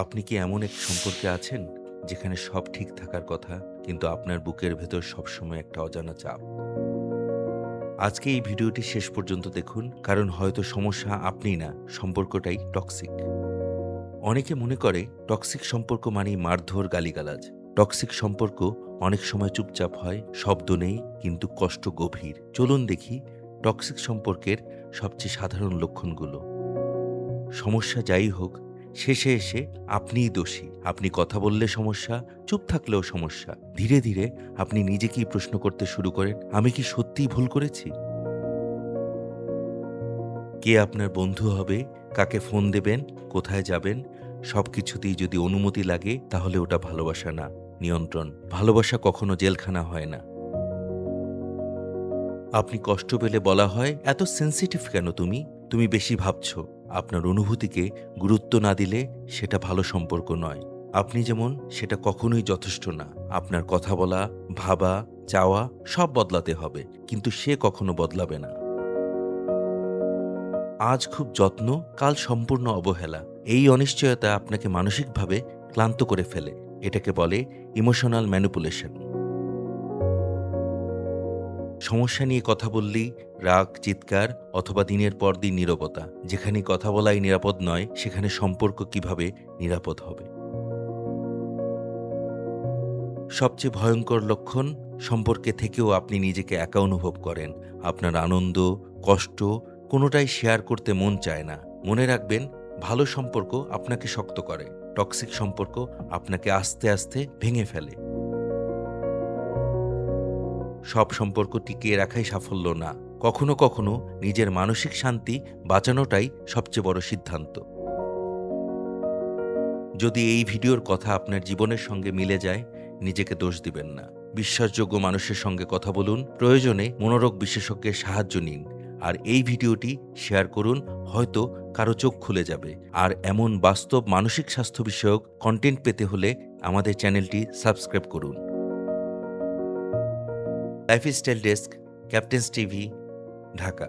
আপনি কি এমন এক সম্পর্কে আছেন যেখানে সব ঠিক থাকার কথা, কিন্তু আপনার বুকের ভেতর সবসময় একটা অজানা চাপ? আজকে এই ভিডিওটি শেষ পর্যন্ত দেখুন, কারণ হয়তো সমস্যা আপনি না, সম্পর্কটাই টক্সিক অনেকে মনে করে টক্সিক সম্পর্ক মানেই মারধর, গালিগালাজ। টক্সিক সম্পর্ক অনেক সময় চুপচাপ হয়, শব্দ নেই, কিন্তু কষ্ট গভীর। চলুন দেখি টক্সিক সম্পর্কের সবচেয়ে সাধারণ লক্ষণগুলো। সমস্যা যাই হোক শেষে এসে আপনিই দোষী। আপনি কথা বললে সমস্যা, চুপ থাকলেও সমস্যা। ধীরে ধীরে আপনি নিজেকেই প্রশ্ন করতে শুরু করেন, আমি কি সত্যিই ভুল করেছি? কে আপনার বন্ধু হবে, কাকে ফোন দেবেন, কোথায় যাবেন সব কিছুতেই যদি অনুমতি লাগে, তাহলে ওটা ভালোবাসা না, নিয়ন্ত্রণ। ভালোবাসা কখনো জেলখানা হয় না। আপনি কষ্ট পেলে বলা হয়, এত সেন্সিটিভ কেন তুমি? তুমি বেশি ভাবছ। আপনার অনুভূতিকে গুরুত্ব না দিলে সেটা ভালো সম্পর্ক নয়। আপনি যেমন, সেটা কখনোই যথেষ্ট না। আপনার কথা বলা, ভাবা, চাওয়া সব বদলাতে হবে, কিন্তু সে কখনো বদলাবে না। আজ খুব যত্ন, কাল সম্পূর্ণ অবহেলা। এই অনিশ্চয়তা আপনাকে মানসিকভাবে ক্লান্ত করে ফেলে। এটাকে বলে ইমোশনাল ম্যানিপুলেশন সমস্যা নিয়ে কথা বললেই রাগ, চিৎকার অথবা দিনের পর দিন নীরবতা। যেখানে কথা বলাই নিরাপদ নয়, সেখানে সম্পর্ক কীভাবে নিরাপদ হবে? সবচেয়ে ভয়ঙ্কর লক্ষণ, সম্পর্কে থেকেও আপনি নিজেকে একা অনুভব করেন। আপনার আনন্দ, কষ্ট কোনোটাই শেয়ার করতে মন চায় না। মনে রাখবেন, ভালো সম্পর্ক আপনাকে শক্ত করে, টক্সিক সম্পর্ক আপনাকে আস্তে আস্তে ভেঙে ফেলে। সব সম্পর্ক টিকিয়ে রাখাই সাফল্য না। কখনো কখনো নিজের মানসিক শান্তি বাঁচানোটাই সবচেয়ে বড় সিদ্ধান্ত। যদি এই ভিডিওর কথা আপনার জীবনের সঙ্গে মিলে যায়, নিজেকে দোষ দিবেন না। বিশ্বাসযোগ্য মানুষের সঙ্গে কথা বলুন, প্রয়োজনে মনোরোগ বিশেষজ্ঞের সাহায্য নিন। আর এই ভিডিওটি শেয়ার করুন, হয়তো কারও চোখ খুলে যাবে। আর এমন বাস্তব মানসিক স্বাস্থ্য বিষয়ক কন্টেন্ট পেতে হলে আমাদের চ্যানেলটি সাবস্ক্রাইব করুন। lifestyle desk captain's TV Dhaka